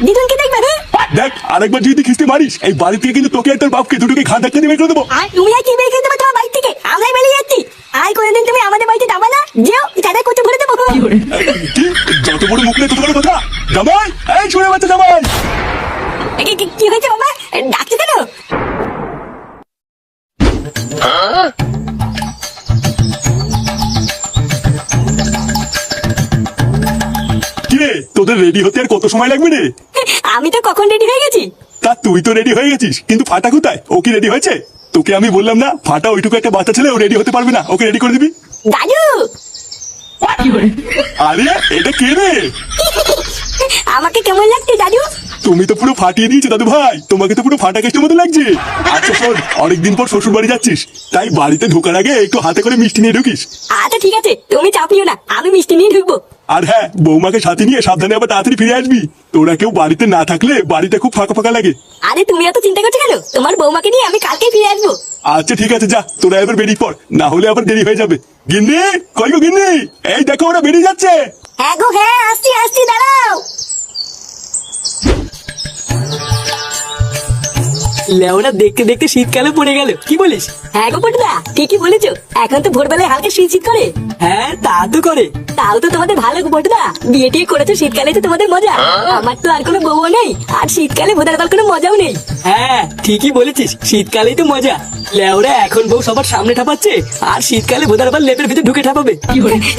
দিদুনকে দেখবে হ্যাঁ? দেখ আরেকবার যদি খিস্তে মারিস এই বাড়ি থেকে কিন্তু তোকে আর তোর বাপকে দুটোকে ঘাট ধাক্কা দিয়ে বের করে দেবো। আর তুমি আর কি বের করে দেবে তোমার বাড়ি থেকে? আমরাই বেরিয়ে যাচ্ছি। আর কোনোদিন তুমি আমাদের বাড়িতে যাবা না? যেও তাদের কত ভরে দেবো। কি যত বড় মুখ নেই তত বড় কথা। জামাই এই শুনে বাচ্চা জামাই। কি- হয়েছে বাবা? ডাকছো কেন? তোদের রেডি হতে আর কত সময় লাগবে রে? আমি তো কখন রেডি হয়ে গেছি? তা তুই তো রেডি হয়ে গেছিস কিন্তু ফাটা কোথায়? ও কি রেডি হয়েছে? তোকে আমি বললাম না ফাটা ওইটুকু একটা বাচ্চা ছেলে ও রেডি হতে পারবে না ওকে রেডি করে দিবি। দাদু! আরে এটা কে রে? আমাকে কেমন লাগছে দাদু? তুমি তো পুরো ফাটিয়ে দিয়েছ দাদু ভাই। তোমাকে তো পুরো ফাটা কেস্টের মতো লাগছে। আচ্ছা শোন অনেকদিন পর শ্বশুর বাড়ি যাচ্ছিস তাই বাড়িতে ঢোকার আগে একটু হাতে করে মিষ্টি নিয়ে ঢুকিস। আচ্ছা ঠিক আছে তুমি চাপ নিও না আমি মিষ্টি নিয়ে ঢুকবো। আর হ্যাঁ বৌমাকে সাথে নিয়ে সাবধানে আবার তাড়াতাড়ি ফিরে আসবি। তোরা কেউ বাড়িতে না থাকলে বাড়িতে খুব ফাঁকা ফাঁকা লাগে। আরে তুমি এত চিন্তা করছ কেন? তোমার বৌমাকে নিয়ে আমি কালকে ফিরে আসব। আচ্ছা ঠিক আছে যা। তোরা এবার বেরিয়ে পড়। না হলে আবার দেরি হয়ে যাবে। গিন্নি কই গো গিন্নি? এই দেখো ওরা বেরিয়ে যাচ্ছে। হ্যাঁ গো হ্যাঁ আসছি আসছি দাঁড়াও। লেওরা দেখতে দেখতে শীতকালে পড়ে গেল। কি বলিস? হ্যাঁ গো পটুদা ঠিকই বলেছ। এখন তো ভোরবেলায় হালকা শীত শীত করে। হ্যাঁ তা তো করে। তাও তো তোমাদের ভালো গো পটুদা বিয়ে টিয়ে করেছ শীতকালে তো তোমাদের মজা। আমার তো আর কোনো বউও নেই আর শীতকালে ভোদার কাল কোনো মজাও নেই। হ্যাঁ ঠিকই বলেছিস শীতকালেই তো মজা। লেওরা এখন বউ সবার সামনে ঠাপাচ্ছে আর শীতকালে বোধার আবার লেপের ভিতরে ঢুকে ঠাপাবে।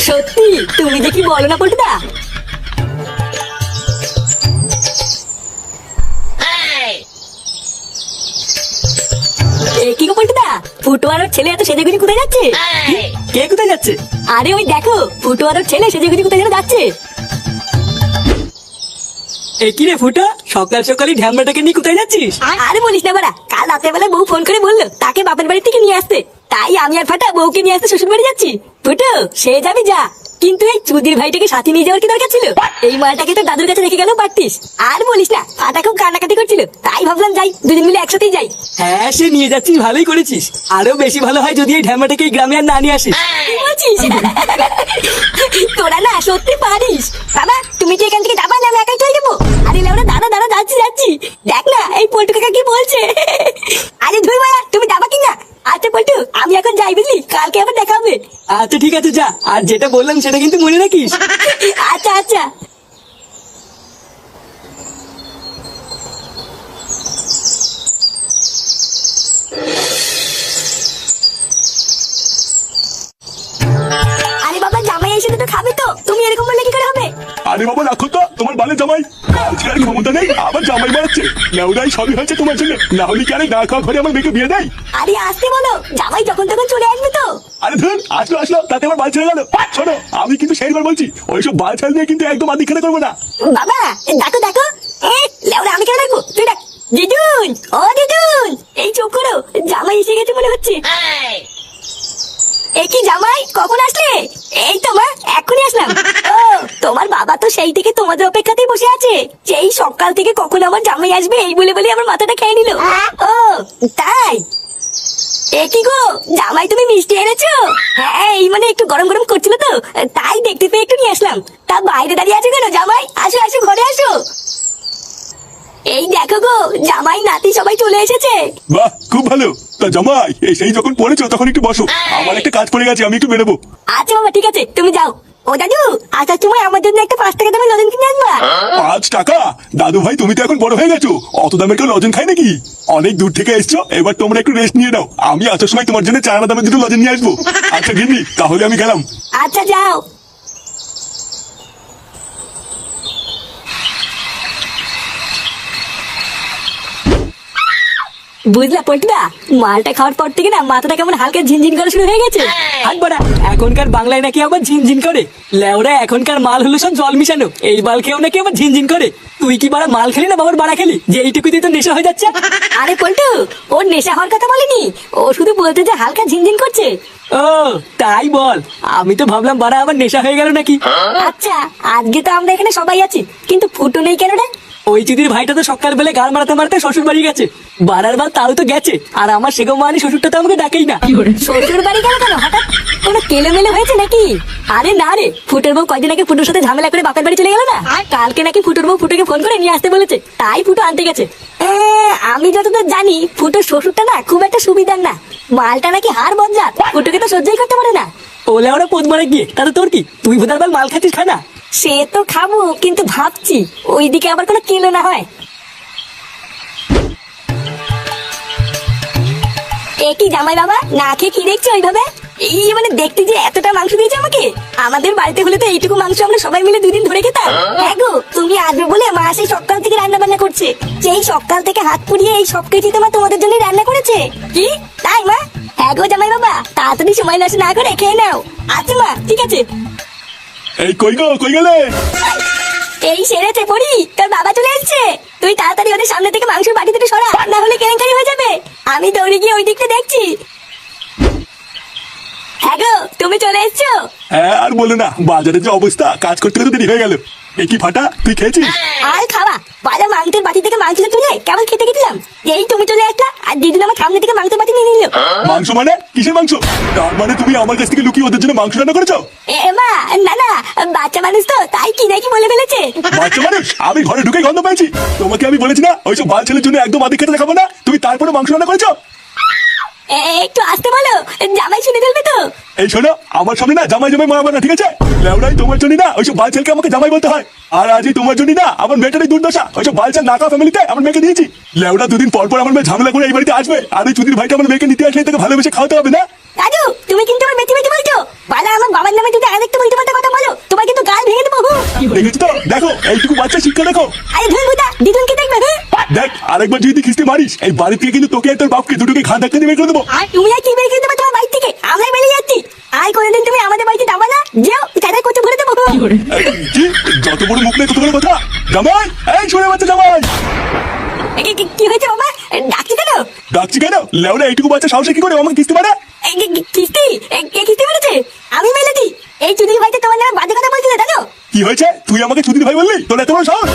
সত্যি তুমি দেখি বলো না পটুদা কি গো ছেলে এত সেজেগুজি কোথায় যাচ্ছে? কে কোথায় যাচ্ছে? আরে ওই দেখো ফুটো আর ওর ছেলে সেজেগুজি কোথায় যেন যাচ্ছে? এ কি রে ফুটা সকাল সকালই ঢ্যামড়াটাকে নিয়ে কোথায় যাচ্ছিস? আরে বলিস না বাড়া কাল রাতের বেলা বউ ফোন করে বলল তাকে বাপের বাড়ি থেকে নিয়ে আসতে। তাই আমি আর ফাটা বউকে নিয়ে আসতে শ্বশুর বাড়ি যাচ্ছি। ফুটো সে যাবি যা। কিন্তু এই চুদির ভাইটাকে সাথে নিয়ে যাওয়ার কি দরকার ছিল? এই মালটাকে তো দাদুর কাছে রেখে গেল পারতিস আর বলিস না ফাটা খুব কান্নাকাটি করছিল। তাই ভাবলাম যাই দুজন মিলে একসাথেই যাই। হ্যাঁ সে নিয়ে যাচ্ছিস ভালোই করেছিস। আরও বেশি ভালো হয় যদি এই ঢেমাটাকে এই গ্রামে আর না নিয়ে আসিস। তোরা না সত্যি পারিস। বাবা তুমি কি এখান থেকে যাবা না আমি একাই চলে যাব আরে লেওরা দাদা দাদা যাচ্ছি যাচ্ছি দেখ না এই পল্টু কাকা কি বলছে আরে ধুই মায়া তুমি যাবা কি না আচ্ছা পল্টু আমি এখন যাই বুঝলি কালকে আবার দেখা হবে আচ্ছা ঠিক আছে যা। আর যেটা বললাম সেটা কিন্তু মনে রাখিস? আচ্ছা আচ্ছা। আরে বাবা জামাই এসে তো খাবে তো। তুমি এরকম বললে কি করে হবে? আরে বাবা রাখো তো। তোমার বালে জামাই। আজকে আর ক্ষমতা নেই আবার জামাই সবই হয়েছে তোমার জন্য। না হলে কি আরে না খাওয়া ঘরে আমার মেয়েকে বিয়ে দেয়? আরে আসতে বলো। জামাই যখন তখন চলে আসবে তো। আরে ধর, আসলো আসলো, তাতে আমার বাল ছেড়ে গেল। শোনো আমি কিন্তু বলছি, ওইসব বাল দিয়ে কিন্তু একদম করব না। বাবা আমি কেন তুই দিদুন ও দিদুন এই চোখ করো জামাই এসে গেছে মনে হচ্ছে। জামাই, কখন আসলে? এই তো এখনই আসলাম। তোমার বাবা তো সেই থেকে তোমাদের অপেক্ষাতেই বসে আছে। সেই সকাল থেকে কখন আমার জামাই আসবে, এই বলে বলে আমার মাথাটা খেয়ে নিল। ও, তাই? এ কি গো? জামাই তুমি মিষ্টি এনেছো? হ্যাঁ এই মানে একটু গরম গরম করছিল তো। তাই দেখতে পেয়ে একটু নিয়ে আসলাম। তা বাইরে দাঁড়িয়ে আছো কেন জামাই? আসো আসো ঘরে আসো। এই দেখো গো জামাই নাতি সবাই চলে এসেছে। বাহ খুব ভালো। তা জামাই এই সেই যখন পড়েছো তখন একটু বসো। আমার একটা কাজ পড়ে গেছে আমি একটু বেরোবো। আচ্ছা বাবা ঠিক আছে তুমি যাও। ও দাদু আসার সময় আমার জন্য একটা পাঁচ টাকা দামের লজেন কিনে আনবা। পাঁচ টাকা? দাদু ভাই তুমি তো এখন বড় হয়ে গেছো। অত দামের কেউ লজেন খায় নাকি? অনেক দূর থেকে এসছো এবার তোমরা একটু রেস্ট নিয়ে নাও। আমি আসার সময় তোমার জন্য চার দামের দুটো লজেন নিয়ে আসব। আচ্ছা গিন্নি তাহলে আমি গেলাম। আচ্ছা যাও। বুঝলা পটনা মালটা খাওয়ার পর থেকে না মাথাটা কেমন হালকা ঝিনঝিন করা শুরু হয়ে গেছে। হাত এখনকার বাংলায় নাকি আবার ঝিনঝিন করে? লেওরা এখনকার মাল হলো সব জল মিশানো। এই মাল খেয়েও নাকি আবার ঝিনঝিন করে। তুই কি বাড়া মাল খেলি না বাবার বাড়া খেলি? যে এইটুকুতে তো নেশা হয়ে যাচ্ছে। আরে পল্টু ওর নেশা হওয়ার কথা বলেনি? ও শুধু বলতে যে হালকা ঝিনঝিন করছে। ও তাই বল। আমি তো ভাবলাম বাড়া আবার নেশা হয়ে গেল নাকি। আচ্ছা আজকে তো আমরা এখানে সবাই আছি। কিন্তু ফুটো নেই কেন রে? ওই চিদির ভাইটা তো সকাল বেলে গাল মারাতে মারাতে শ্বশুর বাড়ি গেছে। বারার বার তাও তো গেছে আর আমার সেগো মানে শ্বশুরটা তো আমাকে ডাকেই না। শ্বশুর বাড়ি গেল কেন? হঠাৎ কোনো কেলেমেলে হয়েছে নাকি? আরে না রে ফুটোর বউ কয়দিন আগে ফুটোর সাথে ঝামেলা করে বাপের বাড়ি চলে গেল না? আর কালকে নাকি ফুটোর বউ ফুটোকে ফোন করে নিয়ে আসতে বলেছে তাই ফুটো আনতে গেছে। আমি যতদূর জানি ফুটোর শ্বশুরটা না খুব একটা সুবিধার না। মালটা নাকি হার বজ্জাত ফুটোকে তো সহ্যই করতে পারে না। ওলে ওরা পোদ মারা গিয়ে তাহলে তোর কি? তুই বার মাল খাচ্ছিস খা না? সে তো খাব, কিন্তু ভাবছি ওইদিকে আবার কোনো কেলো না হয়। এ কি জামাই বাবা, না খেয়ে কি দেখছ ওইভাবে এই মানে দেখতে যে এতটা মাংস দিয়েছে আমাকে, আমাদের বাড়িতে হলে তো এইটুকু মাংস আমরা সবাই মিলে দুদিন ধরে খেতাম। হ্যাঁ গো, তুমি আসবে বলে মা সেই সকাল থেকে রান্না বান্না করছে। সেই সকাল থেকে হাত পুড়িয়ে এই সব কিছু তোমার তোমাদের জন্য রান্না করেছে। কি? তাই মা? হ্যাঁ গো জামাই বাবা, তাড়াতাড়ি সময় নষ্ট না করে খেয়ে নাও। আচ্ছা মা, ঠিক আছে। এই কই গো কই গেলে? এই সেরেছে পড়ি তোর বাবা চলে এসেছে তুই তাড়াতাড়ি ওদের সামনে থেকে মাংসের বাটি দুটো সরা না হলে কেলেঙ্কারি হয়ে যাবে। আমি দৌড়ে গিয়ে ওই দিকটা দেখছি। হ্যাঁ গো তুমি চলে এসছো? হ্যাঁ আর বলো না বাজারের যে অবস্থা কাজ করতে করতে দেরি হয়ে গেল। এ কি ফাটা তুই খেয়েছিস? আর খাওয়া মাংসের বাটি থেকে মাংসটা তুলে কেমন খেতে গেছিলাম। এই তুমি চলে আসলা আর দিদিন আমার সামনে থেকে মাংসের বাটি নিয়ে নিল। মাংস মানে? কিসের মাংস? তার মানে তুমি আমার কাছ থেকে লুকিয়ে ওদের জন্য মাংস রান্না করেছ? এ মা না না বাচ্চা মানুষ তো তাই কি নাকি বলে ফেলেছে? বাচ্চা মানুষ? আমি ঘরে ঢুকে গন্ধ পেয়েছি। তোমাকে আমি বলেছি না ওইসব বাল ছেলের জন্য একদম আদিক খেতে দেখাবো না। তুমি তারপরে মাংস রান্না করেছ? একটু আসতে বলো জামাই শুনে ফেলবে তো। এই শোনো আমার সামনে না জামাই জামাই মারাবার না ঠিক আছে? লেউড়াই তোমার জন্য না ওইসব বাল ছেলেকে আমাকে জামাই বলতে হয়। আর আজই তোমার জন্য না আমার মেয়েটারই দুর্দশা। ওইসব বাল ছেলে নাকা ফ্যামিলিতে আমার মেয়েকে দিয়েছি। লেউড়া দুদিন পর পর আমার মেয়ে ঝামেলা করে এই বাড়িতে আসবে। আর ওই চুদির ভাইটা আমার মেয়েকে নিতে আসলে তাকে ভালোবেসে খাওয়াতে হবে না? রাজু তুমি কিন্তু আমার বেশি বেশি বলছো। বালা আমার বাবার নামে যদি আরেকটা বলতে পারতে কথা বলো তোমার কিন্তু গাল ভেঙে দেবো। দেখেছি তো? দেখো এইটুকু বাচ্চা শিক্ষা দেখো। আরে ধুই বুদা দিদুন কি দেখবে হ্যাঁ দেখ আরেকবার যদি খিস্তি মারিস এই বাড়ি থেকে কিন্তু তোকে আর তোর বাপকে দুটোকে ধাক্কা দিয়ে বের করে দেবো। আর তুমি আর কি বের করে দেবে তোমার বাড়ি থেকে? আমরা বেরিয়ে যাচ্ছি। আর কোনোদিন তুমি আমাদের বাড়িতে যাবা না? যেও তাদের করতে ভরে দেবো। কি যত বড় মুখ নেই তত বড় কথা? জামাই এই শুনে বাচ্চা জামাই। কি- হয়েছে বাবা? ডাকছি কেন? ডাকছি কেন? লেওরা এইটুকু বাচ্চা সাহসে কি করে আমাকে কিস্তি মারে? কিস্তি এ, কে কিস্তি মেরেছে? আমি মেলেছি এই চুদির ভাইতে তোমার নামে বাজে কথা বলছিলে জানো? কি হয়েছে? তুই আমাকে চুদির ভাই বললি? তোর এত বড় সাহস?